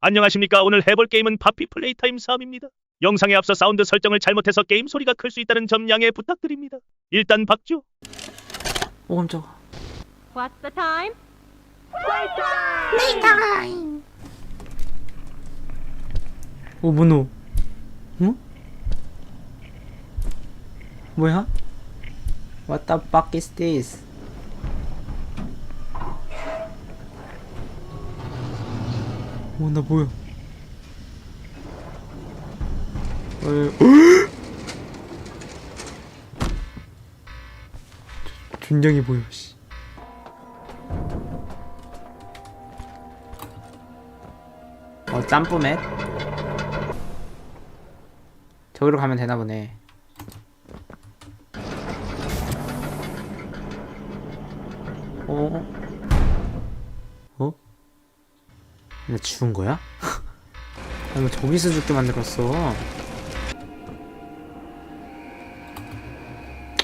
안녕하십니까. 오늘 해볼 게임은 바피 플레이타임 3입니다. 영상에 앞서 사운드 설정을 잘못해서 게임 소리가 클 수 있다는 점 양해 부탁드립니다. 일단 박죠. 오 깜짝아 What's the time? 오 문호 응? 뭐야? What the fuck is this? 뭐야? 어, 준정이 보여 씨. 어 짬뿌맷 저기로 가면 되나 보네 나 죽은 거야? 아니 뭐 저기서 죽게 만들었어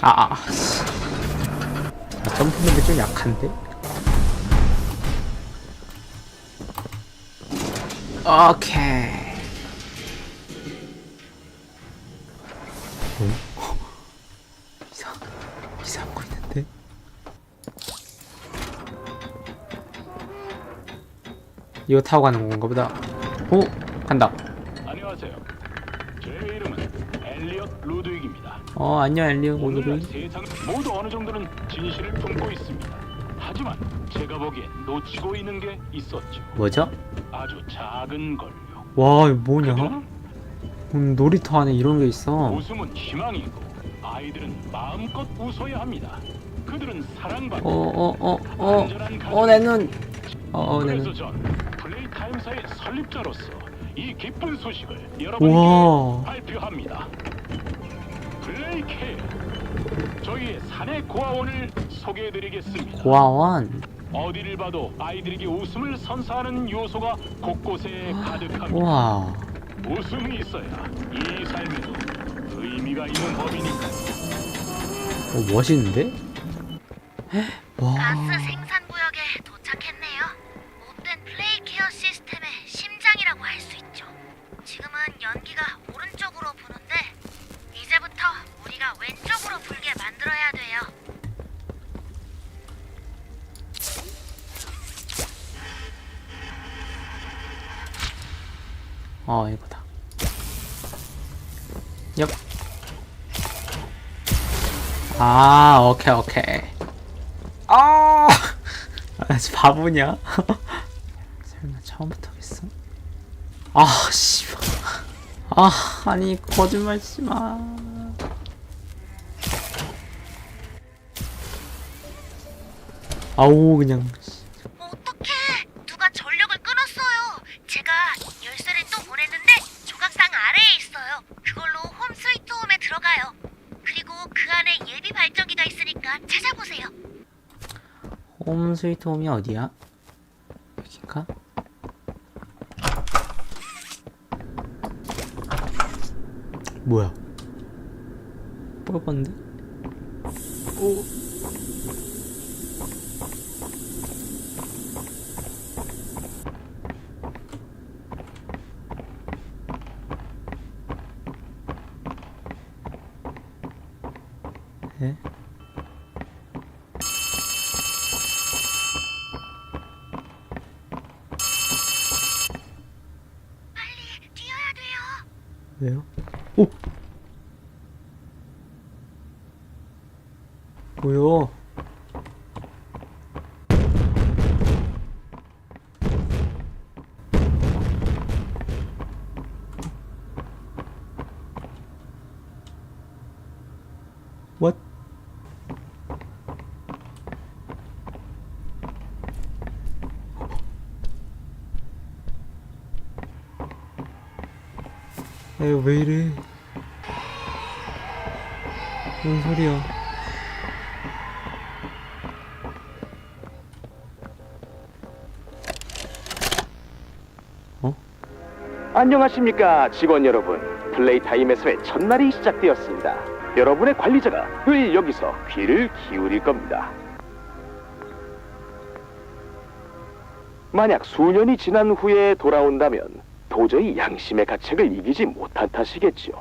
아, 씨. 아, 점프맵이 좀 약한데? 오케이 이거 타고 가는 건가 보다. 오 간다. 안녕하세요. 제 이름은 엘리엇 루드윅입니다. 어 안녕 오늘날 오늘은 세상 모두 어느 정도는 진실을 품고 있습니다. 하지만 제가 보기엔 놓치고 있는 게 있었죠. 뭐죠? 아주 작은 걸요. 와 이거 뭐냐? 그들은 음, 놀이터 안에 이런 게 있어. 웃음은 희망이고 아이들은 마음껏 웃어야 합니다. 그들은 사랑받고 어 어 어어어 안전한 가정. 어, 내 눈. 어, 어, 내 그래서 눈. 전 타임사의 설립자로서 이 기쁜 소식을 여러분께 우와. 발표합니다. 케어 저희의 사내 고아원을 소개해드리겠습니다. 고아원. 어디를 봐도 아이들에게 웃음을 선사하는 요소가 곳곳에 가득합니다. 우와. 웃음이 있어야 이 삶에도 의미가 있는 법이니까. 어 멋있는데? 와. 가스 생산 구역에 도착했네요. 못된 플레이 케어 시스템의 심장이라고 할 수 있죠. 지금은 연기가 오른쪽으로 부는데 이제부터 우리가 왼쪽으로 불게 만들어야 돼요. 어 이거다. 얍. 아 오케이 오케이. 아, 아 바보냐? 설마 처음부터겠어? 아 씨발. 아 아니 거짓말 치지 마. 아우 그냥. 어떡해! 누가 전력을 끊었어요. 제가 열쇠를 또 보냈는데 조각상 아래에 있어요. 그걸로 홈 스위트 홈에 들어가요. 그리고 그 안에 예비 발전기가 있으니까 찾아보세요. 홈 스위트 홈이 어디야? 여긴가? 뭐야? 뽑았는데? 오. 에? 빨리 뛰어야 돼요. 왜요? 오! 뭐야? What? 에이 왜 이래? 뭔 소리야? 안녕하십니까 직원 여러분 플레이타임에서의 첫날이 시작되었습니다 여러분의 관리자가 늘 여기서 귀를 기울일 겁니다 만약 수년이 지난 후에 돌아온다면 도저히 양심의 가책을 이기지 못한 탓이겠지요.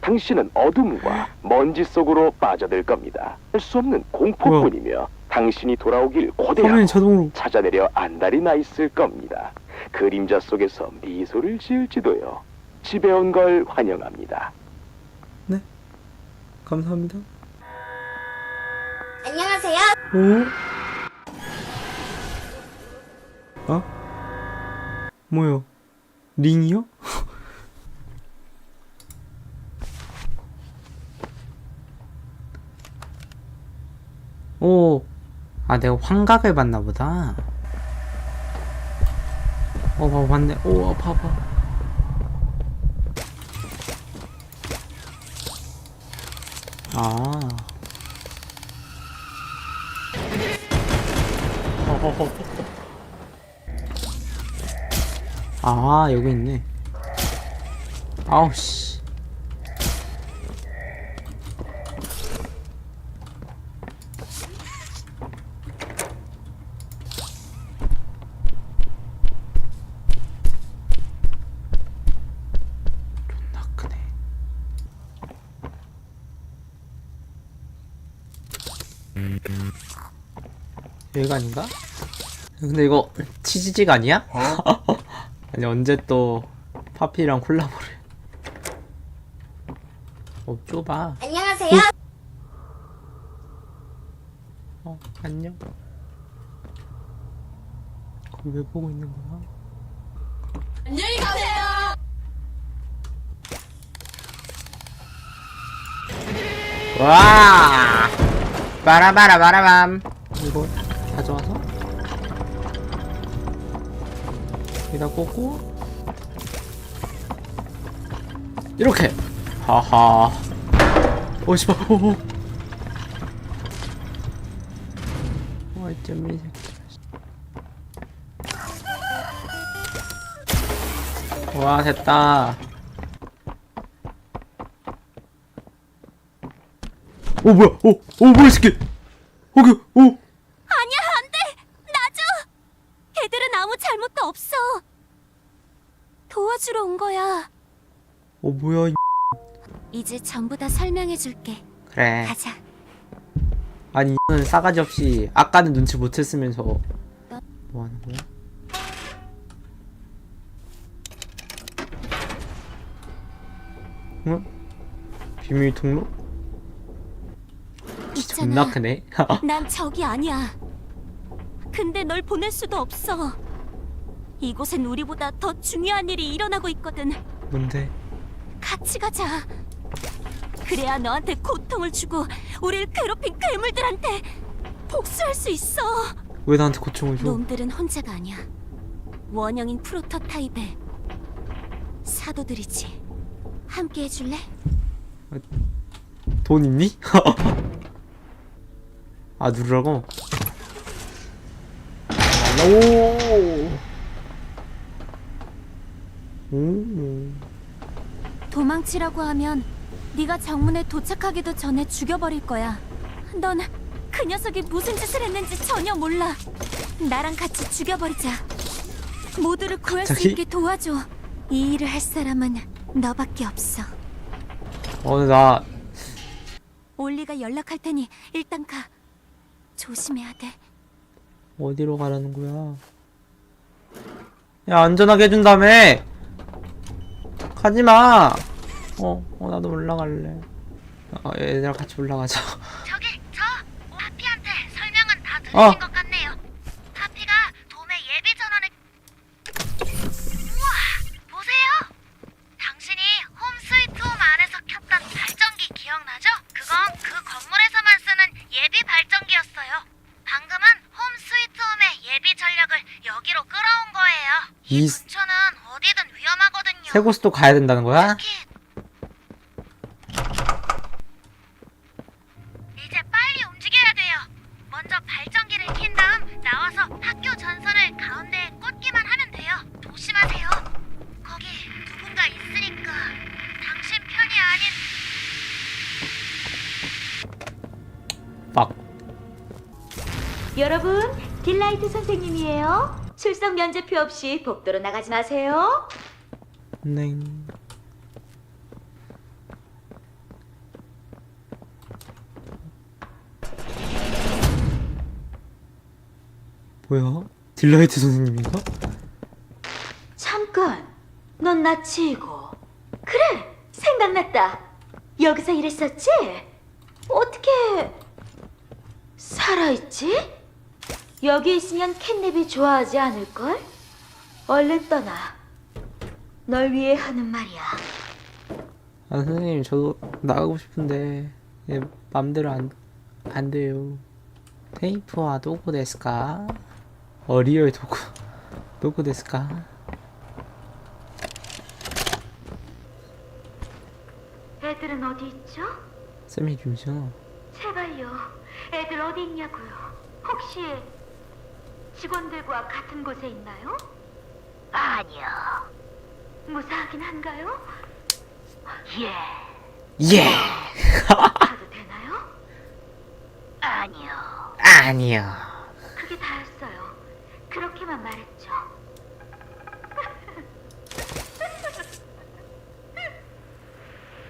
당신은 어둠과 먼지 속으로 빠져들 겁니다. 할 수 없는 공포뿐이며 당신이 돌아오길 고대하고 자동으로 찾아내려 안달이 나 있을 겁니다. 그림자 속에서 미소를 지을지도요. 집에 온 걸 환영합니다. 감사합니다. 안녕하세요. 오? 어? 뭐요? 링이요? 오, 아 내가 환각을 봤나 보다. 어, 봐봐, 봤네. 오, 봐봐. 아. 아, 여기 있네. 아우, 씨. 존나 크네. 여기가 아닌가? 근데 이거 치즈직 아니야? 아니 언제 또 파피랑 콜라보를 어 좁아 안녕하세요. 어 안녕 그걸 왜 보고 있는 거야? 안녕히 가세요. 와 빠라바라바라밤 이거 가져와서 여기다 꽂고. 이렇게. 하하. 오 씨발. 오오. 어쩜 이 새끼. 와 됐다. 오 뭐야? 오, 오 뭐야 이 새끼? 오기 오 아니야, 안 돼. 놔줘. 걔들은 아무 잘못도 없어. 도와주러 온 거야. 어 뭐야 이 이제 전부 다 설명해 줄게. 그래 가자. 아니 이는 싸가지 없이 아까는 눈치 못 챘으면서 뭐 하는 거야? 응? 비밀 통로? 존나 있잖아. 크네 난 적이 아니야. 근데 널 보낼 수도 없어. 이곳엔 우리보다 더 중요한 일이 일어나고 있거든. 뭔데? 같이 가자. 그래야 너한테 고통을 주고 우릴 괴롭힌 괴물들한테 복수할 수 있어. 왜 나한테 고충을 줘? 놈들은 혼자가 아니야. 원형인 프로토타입의 사도들이지. 함께 해줄래? 돈 있니? 아 누르라고? 오. 오. 도망치라고 하면 네가 정문에 도착하기도 전에 죽여버릴 거야. 넌 그 녀석이 무슨 짓을 했는지 전혀 몰라. 나랑 같이 죽여버리자. 모두를 구할 수 갑자기? 있게 도와줘. 이 일을 할 사람은 너밖에 없어. 어, 나 올리가 연락할 테니 일단 가. 조심해야 돼. 어디로 가라는 거야? 야, 안전하게 해준다며! 가지 마! 어, 어, 나도 올라갈래. 어, 얘들아 같이 올라가자. 저기 저 파피한테 설명은 다 들으신 어. 것 같네요. 파피가 돔의 예비 전원을 우와 보세요. 당신이 홈스위트 홈 안에서 켰던 발전기 기억나죠? 그건 그 건물에서만 쓰는 예비 발전기였어요. 방금은 홈스위트 홈의 예비 전력을 여기로 끌어온 거예요. 이 이 근처는 어디든 위험하거든요. 세 곳도 가야 된다는 거야? 특히 여러분, 딜라이트 선생님이에요. 출석 면제표 없이 복도로 나가지 마세요. 네. 뭐야? 딜라이트 선생님인가? 잠깐, 넌 나치고. 그래, 생각났다. 여기서 일했었지? 어떻게 살아있지? 여기 있으면 캣냅이 좋아하지 않을걸? 얼른 떠나. 널 위해 하는 말이야. 아 선생님 저도 나가고 싶은데 예, 맘대로 안, 안 돼요 테이프와 도구 데스까? 어 리얼 도구 도구 데스까? 애들은 어디 있죠? 쌤이 주죠 제발요. 애들 어디 있냐고요. 혹시 직원들과 같은 곳에 있나요? 아니요. 무사하긴 한가요? 예. 예! 가도 되나요? 아니요. 아니요 그게 다였어요. 그렇게만 말했죠.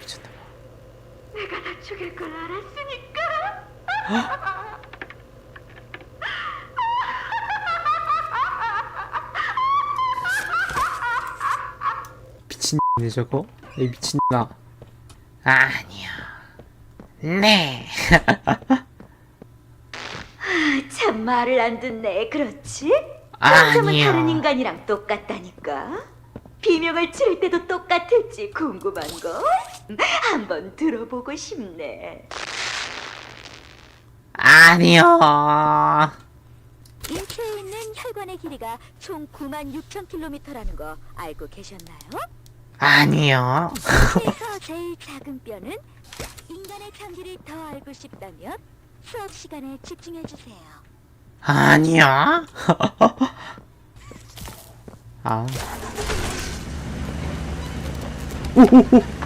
미쳤나봐 내가 다 죽일 걸 알았으니까. 미친 네 저거? 이 미친나 아니요 네 참 말을 안 듣네. 그렇지? 점점은 아니요. 다른 인간이랑 똑같다니까. 비명을 지를 때도 똑같을지 궁금한 걸. 한번 들어보고 싶네. 아니요 인체에 있는 혈관의 길이가 총 9만 6천 킬로미터라는 거 알고 계셨나요? 아니요 그래서 제일 작은 뼈는 인간의 편기를 더 알고 싶다면 수업 시간에 집중해 주세요. 아니요 아 오오오 오!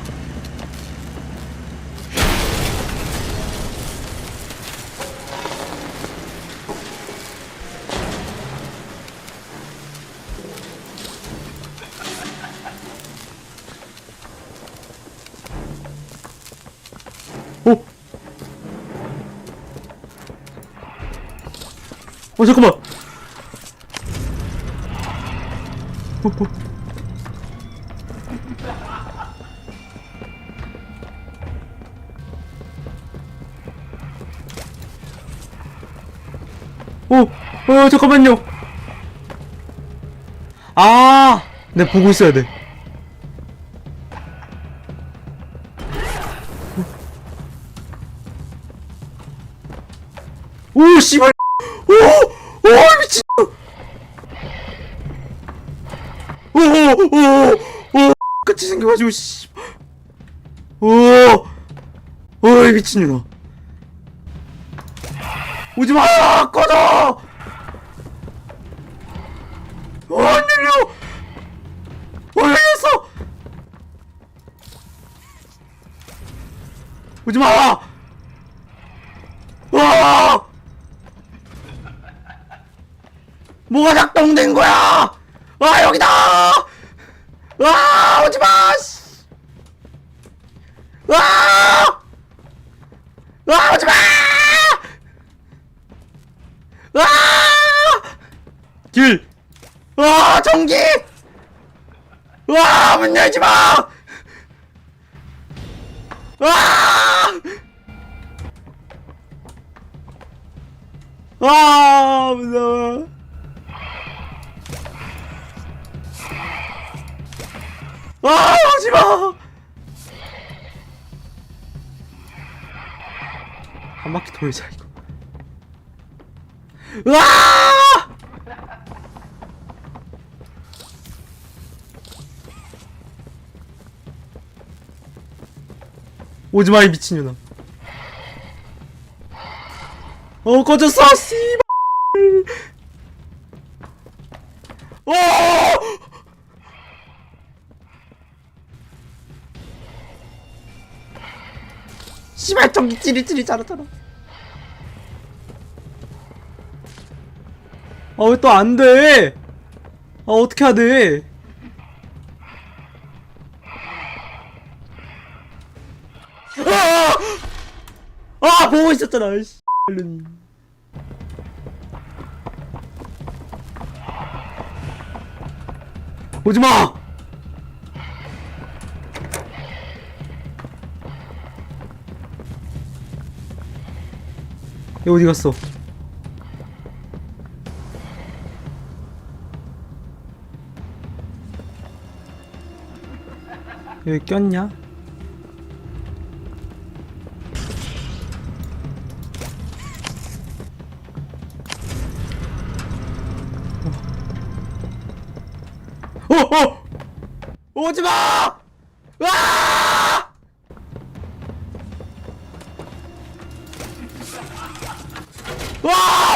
어 잠깐만. 어, 어. 어, 어 잠깐만요. 아, 내 보고 있어야 돼. 오, 씨발. 오! 오, 미친. 오, 오, 오, 같이 생겨가지고, 씨. 오, 오, 이 미친년아. 오지 마! 꺼져! 어, 안 열려! 어, 열렸어! 오지 마! 와! 뭐가 작동된 거야? 아 여기다! 아 오지 마! 씨. 아! 아 오지 마! 아! 길! 아 전기! 와 문 열지 마! 아! 아 무서워. 아 오지마. 한 바퀴 돌자 이거. 으아! 오지마 이 미친년아. 어 꺼졌어 씨발. 오! 씨발 전기 찌릿찌릿 자랐잖아. 아왜 또 안 돼? 아 어떻게 돼? 아! 아 보고 있었잖아. 씨. 얼른. 오지 마. 얘 어디 갔어? 여기 꼈냐? 어, 어! 오지 마! 와! 와!